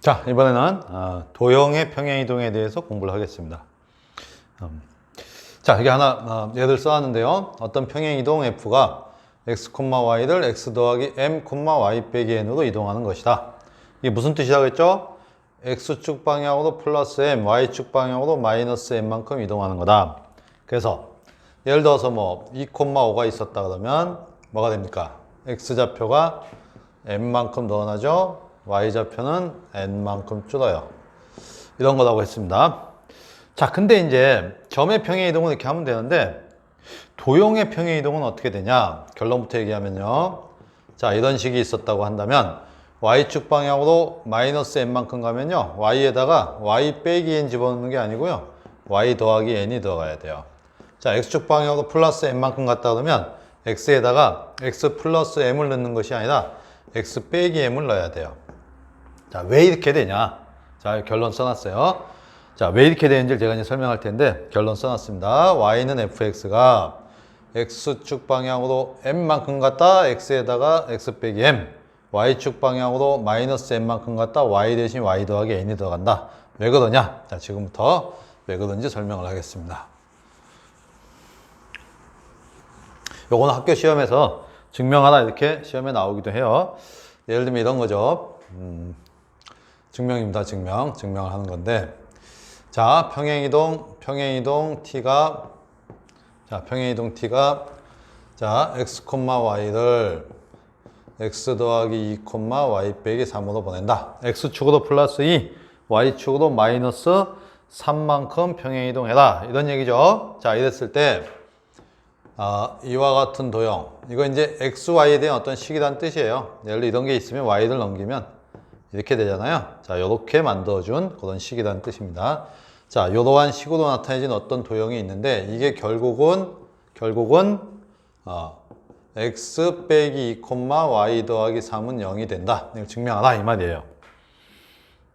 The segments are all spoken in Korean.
자, 이번에는 어, 도형의 평행이동에 대해서 공부를 하겠습니다. 음, 자, 여기 하나 어, 예를 써왔는데요. 어떤 평행이동 f가 x, y를 x 더하기 m, y 빼기 n으로 이동하는 것이다. 이게 무슨 뜻이라고 했죠? x축 방향으로 플러스 m, y축 방향으로 마이너스 m만큼 이동하는 거다. 그래서 예를 들어서 뭐 2,5가 있었다 그러면 뭐가 됩니까? x좌표가 m만큼 늘어나죠. Y좌표는 n만큼 줄어요. 이런 거라고 했습니다. 자, 근데 이제 점의 평행 이동은 이렇게 하면 되는데 도형의 평행 이동은 어떻게 되냐? 결론부터 얘기하면요. 자, 이런 식이 있었다고 한다면 y축 방향으로 마이너스 n만큼 가면요. y에다가 y 빼기 n 집어넣는 게 아니고요. y 더하기 n이 들어가야 돼요. 자, x축 방향으로 플러스 n만큼 갔다 그러면 x에다가 x 플러스 m을 넣는 것이 아니라 x 빼기 m을 넣어야 돼요. 자, 왜 이렇게 되냐? 자, 결론 써놨어요. 자, 왜 이렇게 되는지 제가 이제 설명할 텐데 결론 써놨습니다. y는 fx가 x축 방향으로 m만큼 갔다 x에다가 x 빼기 m y축 방향으로 마이너스 m만큼 갔다 y 대신 y 더하기 n이 들어간다. 왜 그러냐? 자, 지금부터 왜 그런지 설명을 하겠습니다. 요거는 학교 시험에서 증명하라 이렇게 시험에 나오기도 해요. 예를 들면 이런 거죠. 음, 증명입니다. 증명. 증명을 하는 건데. 자, 평행이동, 평행이동 t가, 자, 평행이동 t가, 자, x, y를 x 더하기 2, y 빼기 3으로 보낸다. x축으로 플러스 2, y축으로 마이너스 3만큼 평행이동해라. 이런 얘기죠. 자, 이랬을 때, 아, 이와 같은 도형. 이거 이제 x, y에 대한 어떤 식이란 뜻이에요. 예를 들어 이런 게 있으면 y를 넘기면 이렇게 되잖아요. 자, 이렇게 만들어준 그런 식이란 뜻입니다. 자, 이러한 식으로 나타내진 어떤 도형이 있는데 이게 결국은 결국은 어, x 빼기 2, y 더하기 3은 0이 된다. 이걸 증명하라 이 말이에요.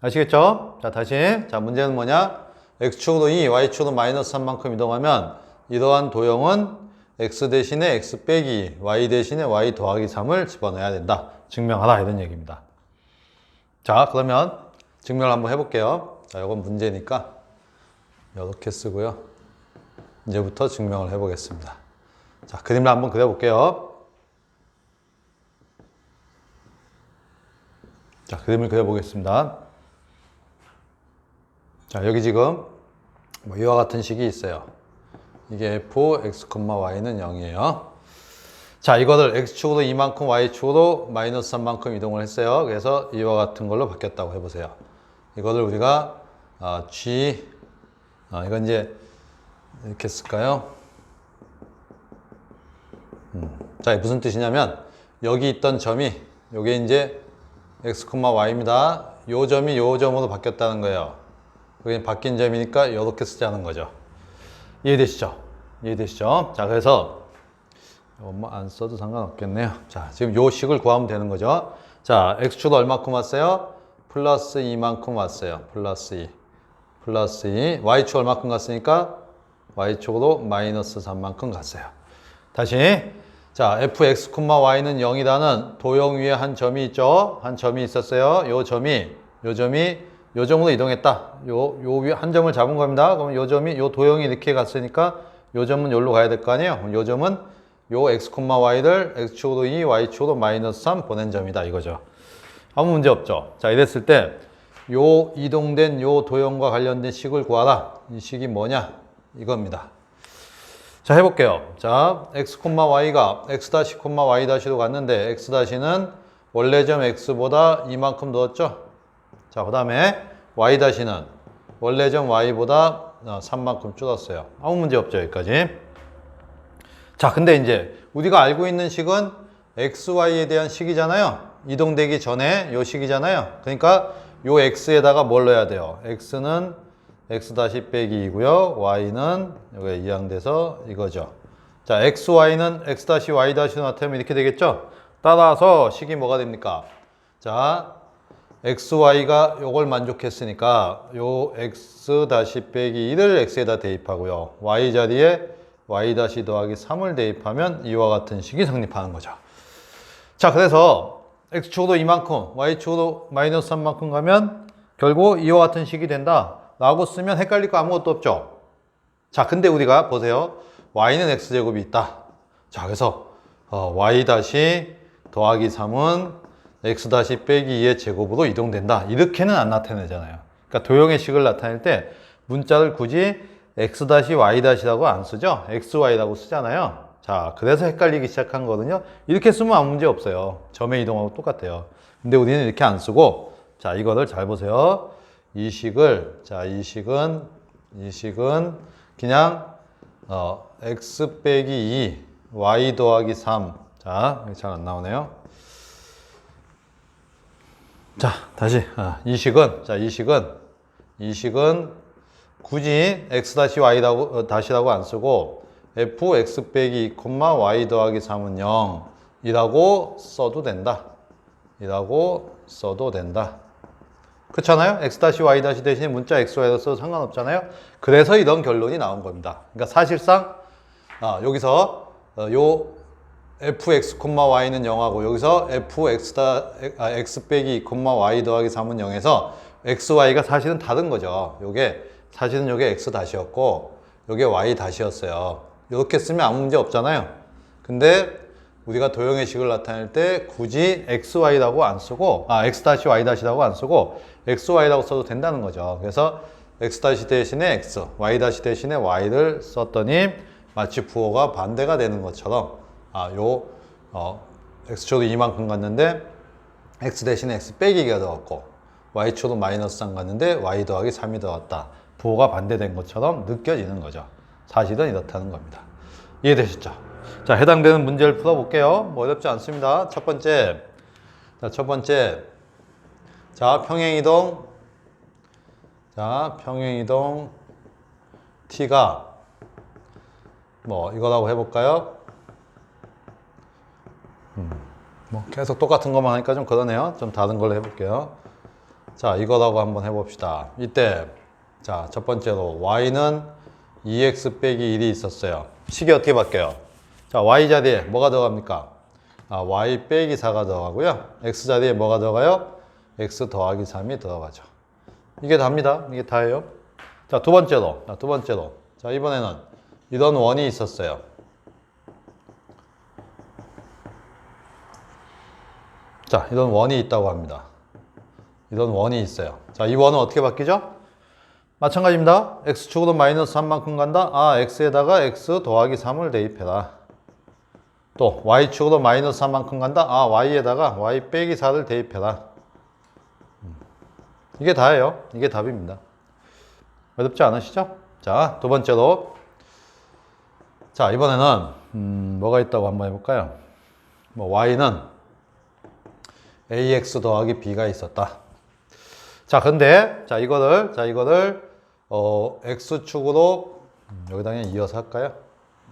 아시겠죠? 자, 다시. 자, 문제는 뭐냐? x축으로 2, y축으로 마이너스 3만큼 이동하면 이러한 도형은 x 대신에 x 빼기 y 대신에 y 더하기 3을 집어넣어야 된다. 증명하라 이런 얘기입니다. 자, 그러면 증명을 한번 해볼게요. 자, 이건 문제니까 이렇게 쓰고요. 이제부터 증명을 해보겠습니다. 자, 그림을 한번 그려볼게요. 자, 그림을 그려보겠습니다. 자, 여기 지금 뭐 이와 같은 식이 있어요. 이게 f, x, y는 0이에요. 자, 이거를 x축으로 이만큼, y축으로 마이너스 3만큼 이동을 했어요. 그래서 이와 같은 걸로 바뀌었다고 해보세요. 이거를 우리가 어, g, 어, 이건 이제 이렇게 쓸까요? 음. 자, 무슨 뜻이냐면 여기 있던 점이 요게 이제 x, y입니다. 요 점이 요 점으로 바뀌었다는 거예요. 그게 바뀐 점이니까 이렇게 쓰자는 거죠. 이해되시죠? 이해되시죠? 자, 그래서 뭐안 써도 상관없겠네요. 자, 지금 요 식을 구하면 되는 거죠. 자, x축 얼마큼 왔어요? 플러스 2만큼 왔어요. 플러스 2. 플러스 2. y축 얼마큼 갔으니까 y축으로 마이너스 3만큼 갔어요. 다시. 자, fx, y는 0이라는 도형 위에 한 점이 있죠. 한 점이 있었어요. 요 점이, 요 점이 요 점으로 이동했다. 요, 요 위에 한 점을 잡은 겁니다. 그럼 요 점이, 요 도형이 이렇게 갔으니까 요 점은 여기로 가야 될 거 아니에요. 요 점은 요 x, y를 x축으로 2, y축으로 마이너스 3 보낸 점이다. 이거죠. 아무 문제 없죠. 자, 이랬을 때 요 이동된 요 도형과 관련된 식을 구하라. 이 식이 뭐냐? 이겁니다. 자, 해볼게요. 자, x, y가 x 다시, y 다시로 갔는데 x 다시는 원래 점 x보다 이만큼 넣었죠? 자, 그 다음에 y 다시는 원래 점 y보다 3만큼 줄었어요. 아무 문제 없죠, 여기까지. 자, 근데 이제 우리가 알고 있는 식은 x, y에 대한 식이잖아요. 이동되기 전에 요 식이잖아요. 그러니까 요 x에다가 뭘 넣어야 돼요? x는 x 다시 빼기 2고요. y는 여기 이항돼서 이거죠. 자, x, y는 x 다시 y 다시로 나타내면 이렇게 되겠죠? 따라서 식이 뭐가 됩니까? 자, x, y가 요걸 만족했으니까 요 x 다시 빼기 1을 x에다 대입하고요. y 자리에 y 다시 더하기 3을 대입하면 이와 같은 식이 성립하는 거죠. 자, 그래서 x축으로 이만큼, y축으로 마이너스 3만큼 가면 결국 이와 같은 식이 된다. 라고 쓰면 헷갈릴 거 아무것도 없죠. 자, 근데 우리가 보세요. y는 x제곱이 있다. 자, 그래서 어, y 다시 더하기 3은 x 다시 빼기 2의 제곱으로 이동된다. 이렇게는 안 나타내잖아요. 그러니까 도형의 식을 나타낼 때 문자를 굳이 x 다시 y 다시라고 안 쓰죠. x y라고 쓰잖아요. 자, 그래서 헷갈리기 시작한 거거든요. 이렇게 쓰면 아무 문제 없어요. 점의 이동하고 똑같아요. 근데 우리는 이렇게 안 쓰고 자, 이거를 잘 보세요. 이 식을 자, 이 식은 이 식은 그냥 어, x 빼기 2 y 더하기 3 자, 잘 안 나오네요. 자, 다시 아, 이 식은 자, 이 식은 이 식은 굳이 x 다시 y라고 어, 다시라고 안 쓰고 f x 빼기 2, y 더하기 3은 0 이라고 써도 된다. 이라고 써도 된다. 그렇잖아요? x 다시 y 다시 대신에 문자 x y로 써도 상관없잖아요. 그래서 이런 결론이 나온 겁니다. 그러니까 사실상 아, 여기서 어, 요 fx, y는 0하고 여기서 fx 다 아, x 빼기 2, y 더하기 3은 0에서 x, y가 사실은 다른 거죠. 요게 사실은 요게 x 다시였고 요게 y 다시였어요. 이렇게 쓰면 아무 문제 없잖아요. 근데 우리가 도형의 식을 나타낼 때 굳이 xy라고 안 쓰고 아 x 다시 y 다시라고 안 쓰고 xy라고 써도 된다는 거죠. 그래서 x 다시 대신에 x, y 다시 대신에 y를 썼더니 마치 부호가 반대가 되는 것처럼 아요 어, x초도 이만큼 갔는데 x 대신에 x 빼기가 들어갔고 y초도 마이너스 3 갔는데 y 더하기 3이 들어갔다. 부호가 반대된 것처럼 느껴지는 거죠. 사실은 이렇다는 겁니다. 이해되셨죠? 자, 해당되는 문제를 풀어볼게요. 뭐 어렵지 않습니다. 첫 번째. 자, 첫 번째. 자, 평행이동. 자, 평행이동 t가 뭐 이거라고 해볼까요? 음, 뭐 계속 똑같은 것만 하니까 좀 그러네요. 좀 다른 걸로 해볼게요. 자, 이거라고 한번 해봅시다. 이때 자, 첫 번째로 y는 2x 빼기 1이 있었어요. 식이 어떻게 바뀌어요? 자, y 자리에 뭐가 들어갑니까? 아, y 빼기 4가 들어가고요. x 자리에 뭐가 들어가요? x 더하기 3이 들어가죠. 이게 답니다. 이게 다예요. 자, 두 번째로. 자, 두 번째로. 자, 이번에는 이런 원이 있었어요. 자, 이런 원이 있다고 합니다. 이런 원이 있어요. 자, 이 원은 어떻게 바뀌죠? 마찬가지입니다. x축으로 마이너스 3만큼 간다. 아, x에다가 x 더하기 3을 대입해라. 또 y축으로 마이너스 3만큼 간다. 아, y에다가 y 빼기 4를 대입해라. 음. 이게 다예요. 이게 답입니다. 어렵지 않으시죠? 자, 두 번째로. 자, 이번에는 음, 뭐가 있다고 한번 해볼까요? 뭐 y는 ax 더하기 b가 있었다. 자, 근데 자 이거를 자 이거를 어 x축으로 음, 여기다 그냥 이어서 할까요?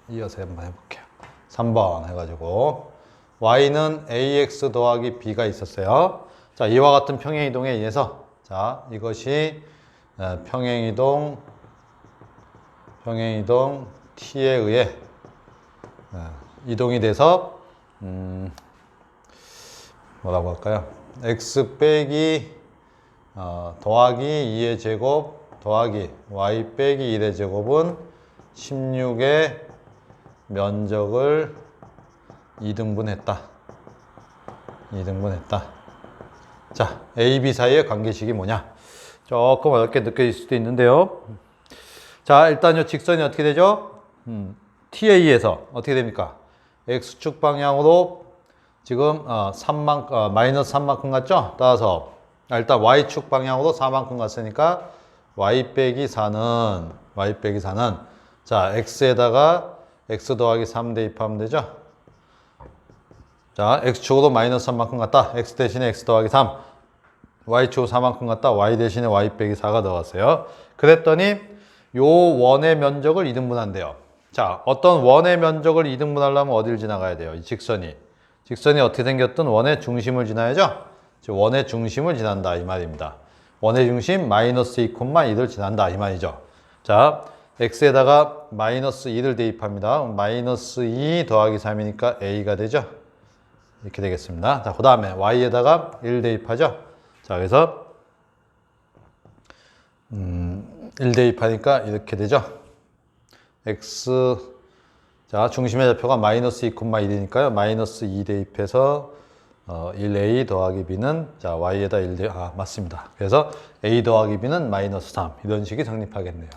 이어서 한번 해볼게요. 3번 해가지고 y는 ax 더하기 b가 있었어요. 자 이와 같은 평행이동에 의해서 자 이것이 어, 평행이동 평행이동 t에 의해 어, 이동이 돼서 음, 뭐라고 할까요? x 빼기 어, 더하기 2의 제곱 더하기 y 빼기 1의 제곱은 16의 면적을 2등분했다. 2등분했다. 자, A, B 사이의 관계식이 뭐냐? 조금 어렵게 느껴질 수도 있는데요. 자, 일단 이 직선이 어떻게 되죠? 음, TA에서 어떻게 됩니까? X축 방향으로 지금 어, 3만, 어, 마이너스 3만큼 갔죠? 따라서 아, 일단 Y축 방향으로 4만큼 갔으니까 Y 빼기 4는 Y 빼기 4는. 자 X에다가 X 더하기 3 대입하면 되죠? 자 X축으로 마이너스 3만큼 갔다. X 대신에 X 더하기 3 Y축 4만큼 갔다. Y 대신에 Y 빼기 4가 들어갔어요. 그랬더니 요 원의 면적을 2등분한대요. 자 어떤 원의 면적을 2등분하려면 어디를 지나가야 돼요? 이 직선이. 직선이 어떻게 생겼든 원의 중심을 지나야죠? 원의 중심을 지난다 이 말입니다. 원의 중심 마이너스 2, 2를 지난다 이 말이죠. 자, x에다가 마이너스 2를 대입합니다. 마이너스 2 더하기 3이니까 a가 되죠. 이렇게 되겠습니다. 자, 그 다음에 y에다가 1 대입하죠. 자, 그래서 음, 1 대입하니까 이렇게 되죠. x 자 중심의 좌표가 마이너스 2, 1이니까요. 마이너스 2 대입해서 어, 1a 더하기 b는 자 y에다 1 대, 아 맞습니다. 그래서 a 더하기 b는 마이너스 3 이런 식이 성립하겠네요.